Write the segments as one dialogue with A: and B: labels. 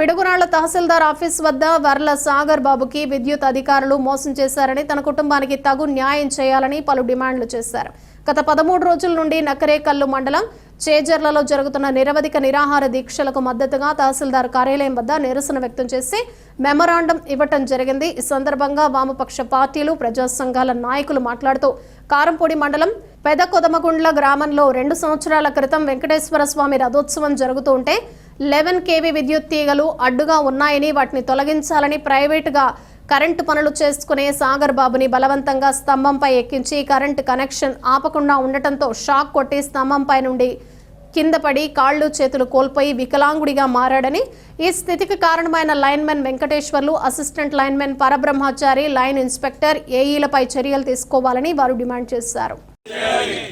A: పిడుగురాళ్ళ తహసీల్దార్ office వద్ద వర్ల సాగర్ బాబుకి విద్యుత్ అధికారులు మోసం చేశారని తన కుటుంబానికి తగు న్యాయం చేయాలని పలు డిమాండ్లు చేశారు. గత పదమూడు రోజుల నుండి నకరేకల్లు మండలం చేజర్లలో జరుగుతున్న నిరవధిక నిరాహార దీక్షలకు మద్దతుగా తహసీల్దార్ కార్యాలయం వద్ద నిరసన వ్యక్తం చేసి మెమరాండం ఇవ్వటం జరిగింది. ఈ సందర్భంగా వామపక్ష పార్టీలు ప్రజా సంఘాల నాయకులు మాట్లాడుతూ కారంపూడి మండలం పెద కొదమగుండ్ల గ్రామంలో రెండు సంవత్సరాల క్రితం వెంకటేశ్వర స్వామి రథోత్సవం జరుగుతుంటే లెవెన్ కేవీ విద్యుత్ తీగలు అడ్డుగా ఉన్నాయని వాటిని తొలగించాలని ప్రైవేటుగా కరెంటు పనులు చేసుకునే సాగర్ బాబుని బలవంతంగా స్తంభంపై ఎక్కించి కరెంటు కనెక్షన్ ఆపకుండా ఉండటంతో షాక్ కొట్టి స్తంభంపై నుండి కింద పడి కాళ్ళు చేతులు కోల్పోయి వికలాంగుడిగా మారాడని ఈ స్థితికి కారణమైన linemen Venkateswarlu assistant linemen Parabrahmachari line inspector ఏఈలపై చర్యలు తీసుకోవాలని వారు డిమాండ్ చేశారు.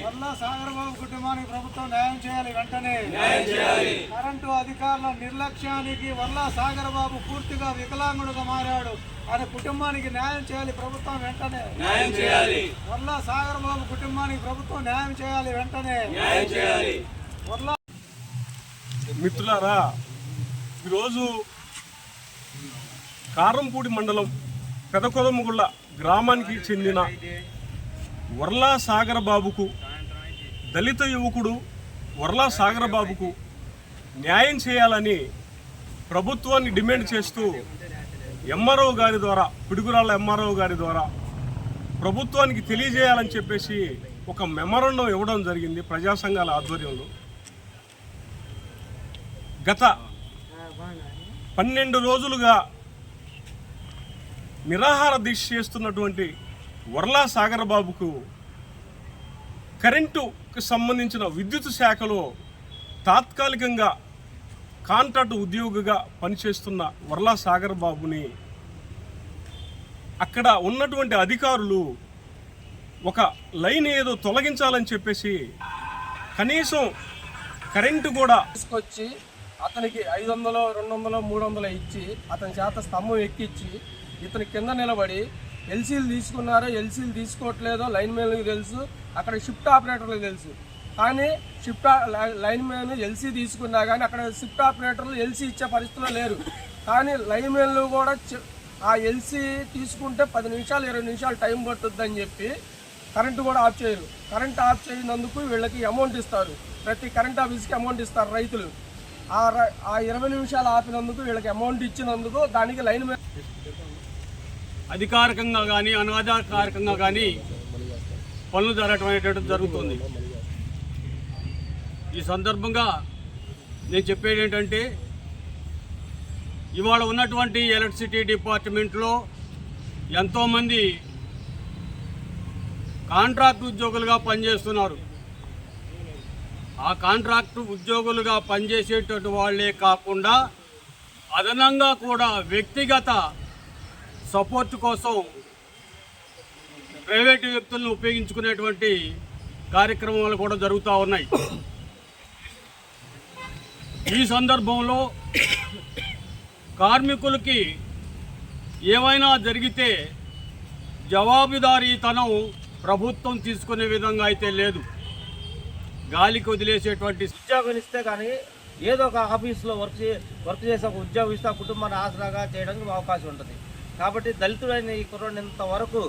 B: వల్ల సాగరబాబు కుటుంబానికి ప్రభుత్వం న్యాయం చేయాలి వెంటనే. కరెంటు అధికారుల నిర్లక్ష్యానికి వల్ల సాగరబాబు పూర్తిగా వికలాంగుడుగా మారాడు. ఆయన కుటుంబానికి న్యాయం చేయాలి ప్రభుత్వం వెంటనే.
C: న్యాయం చేయాలి.
B: వల్ల సాగరబాబు కుటుంబానికి ప్రభుత్వం న్యాయం చేయాలి వెంటనే.
C: న్యాయం చేయాలి.
D: మిత్రులారా ఈరోజు కారంపూడి మండలం పెదకొదముగుళ్ళ గ్రామానికి చెందిన వర్లా సాగరబాబుకు దళిత యువకుడు వర్లా సాగరబాబుకు న్యాయం చేయాలని ప్రభుత్వాన్ని డిమాండ్ చేస్తూ ఎంఆర్ఓ గారి ద్వారా పిడుగురాళ్ళ ఎంఆర్ఓ గారి ద్వారా ప్రభుత్వానికి తెలియజేయాలని చెప్పేసి ఒక మెమరండం ఇవ్వడం జరిగింది ప్రజా సంఘాల ఆధ్వర్యంలో. గత పన్నెండు రోజులుగా నిరాహార దీక్ష చేస్తున్నటువంటి వర్లా సాగర్ బాబుకు కరెంటుకు సంబంధించిన విద్యుత్ శాఖలో తాత్కాలికంగా కాంట్రాక్ట్ ఉద్యోగిగా పనిచేస్తున్న వర్లా సాగర్ బాబుని అక్కడ ఉన్నటువంటి అధికారులు ఒక లైన్ ఏదో తొలగించాలని చెప్పేసి కనీసం కరెంటు కూడా
E: తీసుకొచ్చి అతనికి ఐదు వందలు రెండు వందలు మూడు వందలు ఇచ్చి అతని చేత స్తంభం ఎక్కించి ఇతని కింద నిలబడి ఎల్సీలు తీసుకున్నారో ఎల్సీలు తీసుకోవట్లేదో లైన్ మ్యాన్లకు తెలుసు. అక్కడ షిఫ్ట్ ఆపరేటర్లకు తెలుసు. కానీ షిఫ్ట్ లైన్ మ్యాన్ ఎల్సీ తీసుకున్నా కానీ అక్కడ షిఫ్ట్ ఆపరేటర్లు ఎల్సీ ఇచ్చే పరిస్థితిలో లేరు. కానీ లైన్ మ్యాన్లు కూడా ఆ ఎల్సీ తీసుకుంటే పది నిమిషాలు ఇరవై నిమిషాలు టైం పట్టుద్దని చెప్పి కరెంటు కూడా ఆఫ్ చేయరు. కరెంట్ ఆఫ్ చేయనందుకు వీళ్ళకి అమౌంట్ ఇస్తారు. ప్రతి కరెంట్ ఆఫీస్కి అమౌంట్ ఇస్తారు రైతులు. ఆ ఆ ఇరవై నిమిషాలు ఆపినందుకు వీళ్ళకి అమౌంట్ ఇచ్చినందుకు దానికి లైన్ మ్యాన్
F: అధికారికంగా కానీ అనాధికారికంగా కానీ పనులు జరగటం జరుగుతుంది. ఈ సందర్భంగా నేను చెప్పేది ఏంటంటే ఇవాళ ఉన్నటువంటి ఎలక్ట్రిసిటీ డిపార్ట్మెంట్లో ఎంతోమంది కాంట్రాక్ట్ ఉద్యోగులుగా పనిచేస్తున్నారు. ఆ కాంట్రాక్ట్ ఉద్యోగులుగా పనిచేసేటటువంటి వాళ్ళే కాకుండా అదనంగా కూడా వ్యక్తిగత సపోర్ట్ కోసం ప్రైవేటు వ్యక్తులను ఉపయోగించుకునేటువంటి కార్యక్రమాలు కూడా జరుగుతూ ఉన్నాయి. ఈ సందర్భంలో కార్మికులకి ఏమైనా జరిగితే జవాబుదారీతనం ప్రభుత్వం తీసుకునే విధంగా అయితే లేదు. గాలికి వదిలేసేటువంటి
G: ఉద్యోగం ఇస్తే కానీ ఏదో ఒక ఆఫీస్లో వర్క్ చే వర్క్ చేసే ఒక ఉద్యోగం ఇస్తే కుటుంబాన్ని ఆసరాగా చేయడానికి అవకాశం ఉంటుంది. కాబట్టి దళితుడైన ఈ కుర్రాడు ఇంతవరకు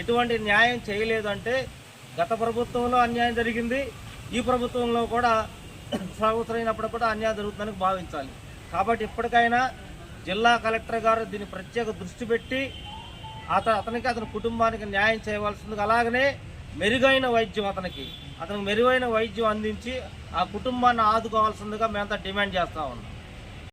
G: ఎటువంటి న్యాయం చేయలేదు అంటే గత ప్రభుత్వంలో అన్యాయం జరిగింది. ఈ ప్రభుత్వంలో కూడా సంవత్సరైనప్పుడు కూడా అన్యాయం జరుగుతుందని భావించాలి. కాబట్టి ఇప్పటికైనా జిల్లా కలెక్టర్ గారు దీన్ని ప్రత్యేక దృష్టి పెట్టి అత అతనికి అతని కుటుంబానికి న్యాయం చేయవలసింది అలాగనే మెరుగైన వైద్యం అతనికి. అతనికి మెరుగైన వైద్యం అందించి ఆ కుటుంబాన్ని ఆదుకోవాల్సిందిగా మేమంతా డిమాండ్ చేస్తా ఉన్నాం.